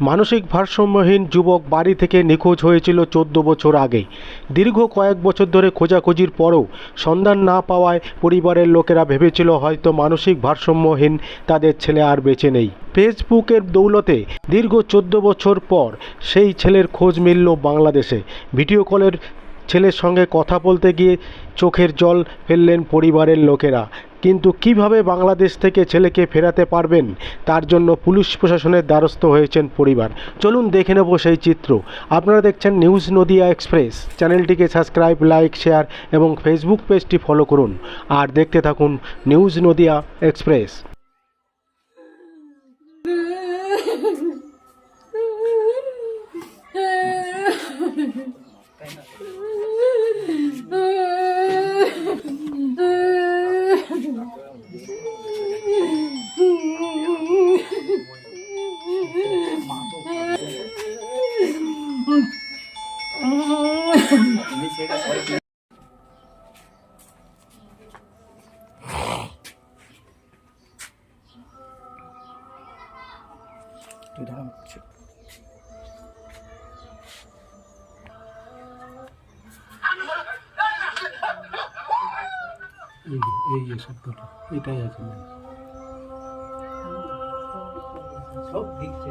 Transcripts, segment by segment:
মানসিক ভারসাম্যহীন যুবক বাড়ি থেকে নিখোঁজ হয়েছিল চোদ্দ বছর আগে দীর্ঘ কয়েক বছর ধরে খোঁজাখুঁজির পরও সন্ধান না পাওয়ায় পরিবারের লোকেরা ভেবেছিল হয়তো মানসিক ভারসাম্যহীন, তাদের ছেলে আর বেঁচে নেই। ফেসবুকের দৌলতে দীর্ঘ চোদ্দ বছর পর সেই ছেলের খোঁজ মিলল বাংলাদেশে। ভিডিও কলের ছেলের সঙ্গে কথা বলতে গিয়ে চোখের জল ফেললেন পরিবারের লোকেরা। কিন্তু কীভাবে বাংলাদেশ থেকে ছেলেকে ফেরাতে পারবেন? তার জন্য পুলিশ প্রশাসনের দ্বারস্থ হয়েছেন পরিবার। চলুন দেখে নেব সেই চিত্র। আপনারা দেখছেন নিউজ নদিয়া এক্সপ্রেস। চ্যানেলটিকে সাবস্ক্রাইব লাইক শেয়ার এবং ফেসবুক পেজটি ফলো করুন। আর দেখতে থাকুন নিউজ নদিয়া এক্সপ্রেস। এই যে এই যে শব্দটা এটাই আছে সব দিচ্ছে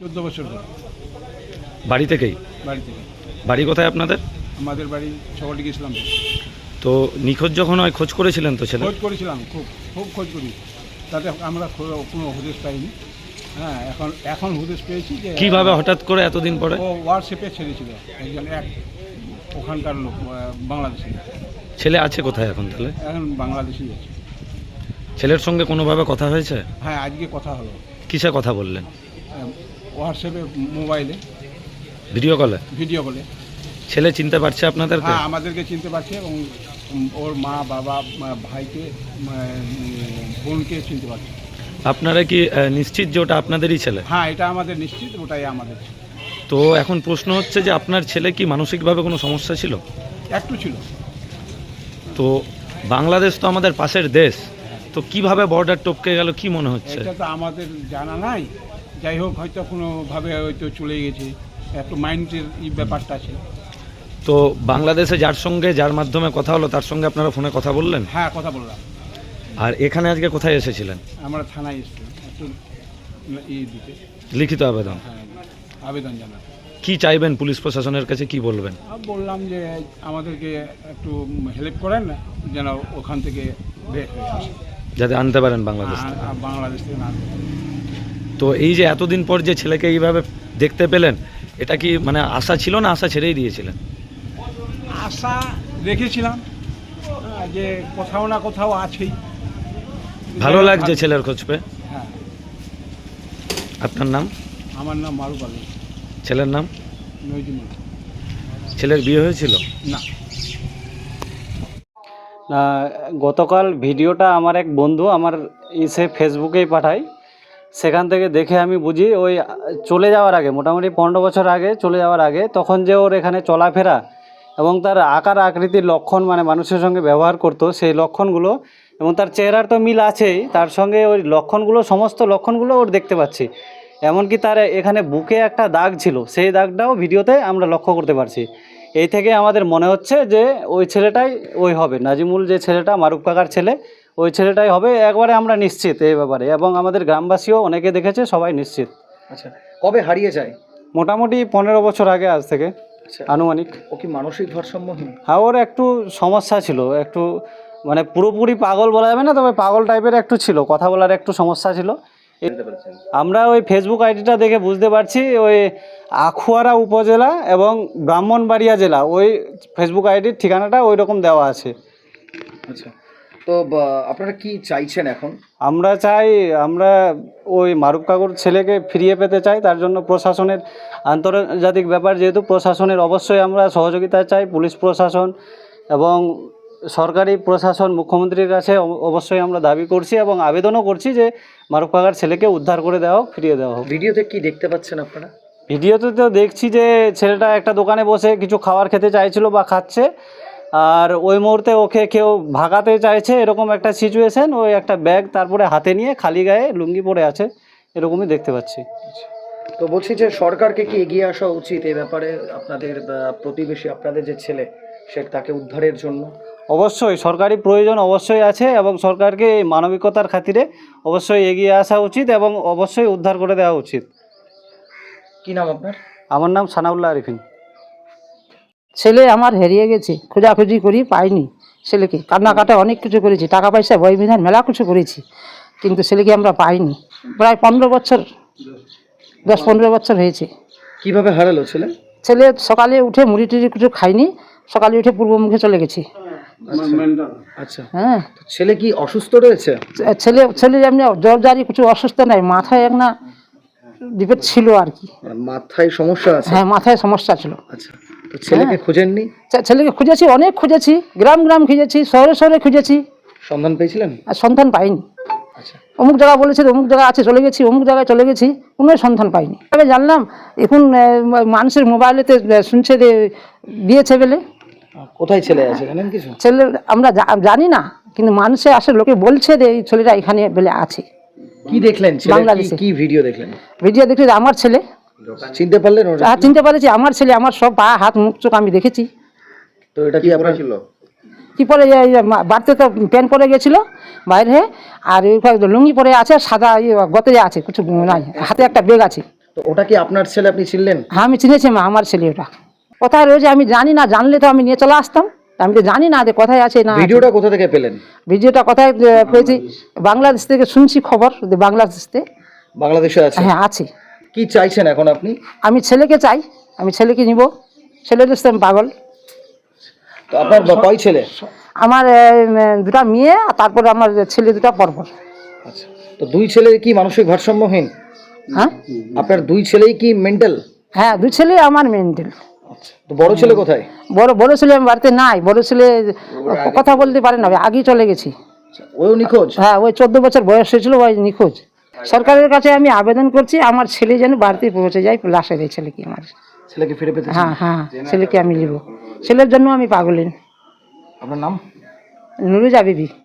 চোদ্দ বছর বাড়ি থেকেই? বাড়ি থেকে। বাড়ি কোথায় আপনাদের? আমাদের বাড়ি সকলটি গেছিলাম তো নিখোঁজ যখন হয় খোঁজ করেছিলেন তো ছেলে? খোঁজ করেছিলাম খুব খুব খোঁজ করি। তাতে আমরা কোনো হদিশ পাইনি। হ্যাঁ এখন এখন হদিশ পেয়েছি যে কীভাবে হঠাৎ করে এতদিন পরে? ও হোয়াটসঅ্যাপে ছেড়েছিল একজন এক ওখানকার লোক আহ, বাংলাদেশি। ছেলে আছে কোথায় এখন তাহলে? এখন বাংলাদেশি আছে। ছেলের সঙ্গে কোনোভাবে কথা হয়েছে? হ্যাঁ আজকে কথা হলো। কিসে কথা বললেন? হোয়াটসঅ্যাপে মোবাইলে ভিডিও কলে ভিডিও কলে ছেলে চিনতে পারছে আপনাদেরকে? হ্যাঁ আমাদেরকে চিনতে পারছে এবং ওর মা বাবা ভাইকে বোনকে চিনতে পারছে। আপনারা কি নিশ্চিত যে ওটা আপনাদেরই ছেলে? হ্যাঁ এটা আমাদের নিশ্চিত ওটাই আমাদের তো এখন প্রশ্ন হচ্ছে যে আপনার ছেলে কি মানসিকভাবে কোনো সমস্যা ছিল? একটু ছিল। তো বাংলাদেশ তো আমাদের পাশের দেশ তো কীভাবে বর্ডার টপকে গেল কি মনে হচ্ছে? এটা তো আমাদের জানা নাই। যাই হোক হয়তো কোনোভাবে হয়তো চলে গেছে। একটু মাইন্ডের ব্যাপারটা আছে। তো বাংলাদেশে যার সঙ্গে যার মাধ্যমে কথা হলো তার সঙ্গে আপনারা ফোনে কথা বললেন? হ্যাঁ কথা বললাম। আর এখানে আজকে কোথায় এসেছিলেন? আমরা থানায় এসেছি একটু দিতে। লিখিত আবেদন? হ্যাঁ আবেদন জানাতে। কি চাইবেন পুলিশ প্রশাসনের কাছে? কি বলবেন? বললাম যে আমাদেরকে একটু হেল্প করেন যেন ওখান থেকে বের হয়ে আসে। যাতে আনতে পারেন বাংলাদেশ বাংলাদেশ থেকে তো এই যে এতদিন পর যে ছেলেকে এইভাবে দেখতে পেলেন এটা কি মানে আশা ছিল না আশা ছেড়েই দিয়েছিলেন? আশা রেখেছিলাম হ্যাঁ, যে কোথাও না কোথাও আছেই। ভালো লাগছে ছেলের খোঁজ পেয়ে। হ্যাঁ। আপনার নাম? আমার নাম মারুফ আলী। ছেলের নাম? ছেলের বিয়ে হয়েছিল? না। না গতকাল ভিডিওটা আমার এক বন্ধু আমার ইসে ফেসবুকেই পাঠায়। সেখান থেকে দেখে আমি বুঝি ওই চলে যাওয়ার আগে মোটামুটি পনেরো বছর আগে চলে যাওয়ার আগে তখন যে ওর এখানে চলাফেরা এবং তার আকার আকৃতির লক্ষণ মানে মানুষের সঙ্গে ব্যবহার করতো সেই লক্ষণগুলো এবং তার চেহারার তো মিল আছেই তার সঙ্গে ওই লক্ষণগুলো সমস্ত লক্ষণগুলো ওর দেখতে পাচ্ছি। এমনকি তার এখানে বুকে একটা দাগ ছিল সেই দাগটাও ভিডিওতে আমরা লক্ষ্য করতে পারছি। এই থেকে আমাদের মনে হচ্ছে যে ওই ছেলেটাই ওই হবে। নাজিমুল যে ছেলেটা মারুফ কাকার ছেলে ওই ছেলেটাই হবে। একবারে আমরা নিশ্চিত এই ব্যাপারে এবং আমাদের গ্রামবাসীও অনেকে দেখেছে সবাই নিশ্চিত। আচ্ছা কবে হারিয়ে যায়? মোটামুটি পনেরো বছর আগে আজ থেকে আচ্ছা। আনুমানিক। ও কি মানসিক ভারসাম্যহীন হ্যাঁ ওর একটু সমস্যা ছিল একটু মানে পুরোপুরি পাগল বলা যাবে না তবে পাগল টাইপের একটু ছিল কথা বলার একটু সমস্যা ছিল। আমরা ওই ফেসবুক আইডিটা দেখে বুঝতে পারছি ওই আখুয়ারা উপজেলা এবং ব্রাহ্মণবাড়িয়া জেলা ওই ফেসবুক আইডির ঠিকানাটা ওই রকম দেওয়া আছে। আচ্ছা তো আপনারা কি চাইছেন এখন? আমরা চাই আমরা ওই মারুফ কাকুর ছেলেকে ফিরিয়ে পেতে চাই তার জন্য প্রশাসনের আন্তর্জাতিক ব্যাপার যেহেতু প্রশাসনের অবশ্যই আমরা সহযোগিতা চাই পুলিশ প্রশাসন এবং সরকারি প্রশাসন মুখ্যমন্ত্রীর কাছে অবশ্যই আমরা দাবি করছি এবং আবেদনও করছি যে মারুফ কাকার ছেলেকে উদ্ধার করে দেওয়া হোক ফিরিয়ে দেওয়া হোক। ভিডিওতে কি দেখতে পাচ্ছেন আপনারা? ভিডিওতে তো দেখছি যে ছেলেটা একটা দোকানে বসে কিছু খাবার খেতে চাইছিল বা খাচ্ছে আর ওই মুহূর্তে ওকে কেউ ভাগাতে চাইছে এরকম একটা সিচুয়েশন ওই একটা ব্যাগ তারপরে হাতে নিয়ে খালি গায়ে লুঙ্গি পরে আছে এরকমই দেখতে পাচ্ছি। তো বলছি যে সরকারকে কি এগিয়ে আসা উচিত এই ব্যাপারে? আপনাদের প্রতিবেশী আপনাদের যে ছেলে সে তাকে উদ্ধারের জন্য অবশ্যই সরকারি প্রয়োজন অবশ্যই আছে এবং সরকারকে এই মানবিকতার খাতিরে অবশ্যই এগিয়ে আসা উচিত এবং অবশ্যই উদ্ধার করে দেওয়া উচিত। কি নাম আপনার? আমার নাম সানাউল্লাহ আরিফিন। ছেলে আমার হারিয়ে গেছে খোঁজাখুঁজি করি পাইনি ছেলেকে। কান্নাকাটা অনেক কিছু করেছি টাকা পয়সা বই বিধান মেলা কিছু করেছি কিন্তু ছেলেকে আমরা পাইনি। প্রায় পনেরো বছর দশ পনেরো বছর হয়েছে। কীভাবে হারালো ছেলে? ছেলে সকালে উঠে মুড়ি টুড়ি কিছু খাইনি সকালে উঠে পূর্ব মুখে চলে গেছে। আচ্ছা। হ্যাঁ। ছেলে কি অসুস্থ রয়েছে? ছেলে ছেলে এমনি জ্বর জারি কিছু অসুস্থ নাই মাথায় এক না ডিপেট ছিল আর কি। মাথায় সমস্যা আছে? হ্যাঁ মাথায় সমস্যা ছিল। আচ্ছা। তো ছেলেকে খোঁজেননি? ছেলেকে খুঁজেছি অনেক খুঁজেছি গ্রাম গ্রাম খুঁজেছি শহরে শহরে খুঁজেছি। সন্ধান পেয়েছিলেন? আর সন্ধান পাইনি। আচ্ছা। অমুক জায়গা বলেছে অমুক জায়গা আছে চলে গেছি অমুক জায়গায় চলে গেছি কোনো সন্ধান পাইনি। তবে জানলাম এখন মানুষের মোবাইলেতে শুনছে যে দিয়েছে বলে। কোথায় ছেলে আছে জানেন কিছু? ছেলে আমরা জানি না কিন্তু মানুষে আসে লোকে বলছে যে এই ছেলেটা এখানে বলে আছে। কি দেখলেন বাংলাদেশে। কি ভিডিও দেখলেন? ভিডিও দেখলে আমার ছেলে। চিনতে পারলেন আর চিনতে পারেছি আমার ছেলে আমার সব পা হাত মুখ চোখ আমি দেখেছি। তো এটা কি আপনার ছিল কি পরে বাড়িতে তো প্যান্ট পরে গেছিল বাইরে আর ওই লুঙ্গি পরে আছে সাদা ইয়ে গতে আছে কিছু নাই হাতে একটা ব্যাগ আছে। তো ওটা কি আপনার ছেলে আপনি চিনলেন হ্যাঁ আমি চিনেছি মা আমার ছেলে ওটা। কোথায় রয়েছে আমি জানি না জানলে তো আমি নিয়ে চলে আসতাম। আমি তো জানি না যে কোথায় আছে না ভিডিওটা কোথা থেকে পেলেন? ভিডিওটা কোথায় পেয়েছি। বাংলাদেশ থেকে শুনছি খবর যে বাংলাদেশ থেকে বাংলাদেশে আছে? হ্যাঁ আছে। কি চাইছেন এখন আপনি? আমি ছেলেকে চাই আমি ছেলেকে নিব। ছেলে আমি পাগল। তো আপনার কয় ছেলে? আমার দুটা মেয়ে আর তারপরে আমার ছেলে দুটা পরপর আচ্ছা তো দুই ছেলে কি মানসিক ভারসাম্যহীন? হ্যাঁ? আপনার দুই ছেলেই কি মেন্টাল হ্যাঁ দুই ছেলে আমার মেন্টাল তো বড় ছেলে কোথায়? বড় বড় ছেলে আমি বাড়িতে নাই বড় ছেলে কথা বলতে পারে না আগেই চলে গেছি। ওও নিখোঁজ? হ্যাঁ ওই চোদ্দ বছর বয়স হয়েছিল ওই নিখোঁজ। সরকারের কাছে আমি আবেদন করছি আমার ছেলে যেন বাড়িতে পৌঁছে যায় লাশের এই ছেলেকে আমার। ছেলেকে ফিরে পেতে হ্যাঁ হ্যাঁ ছেলেকে আমি নিব ছেলের জন্য আমি পাগলিন আপনার নাম? নুরুজা বিবি।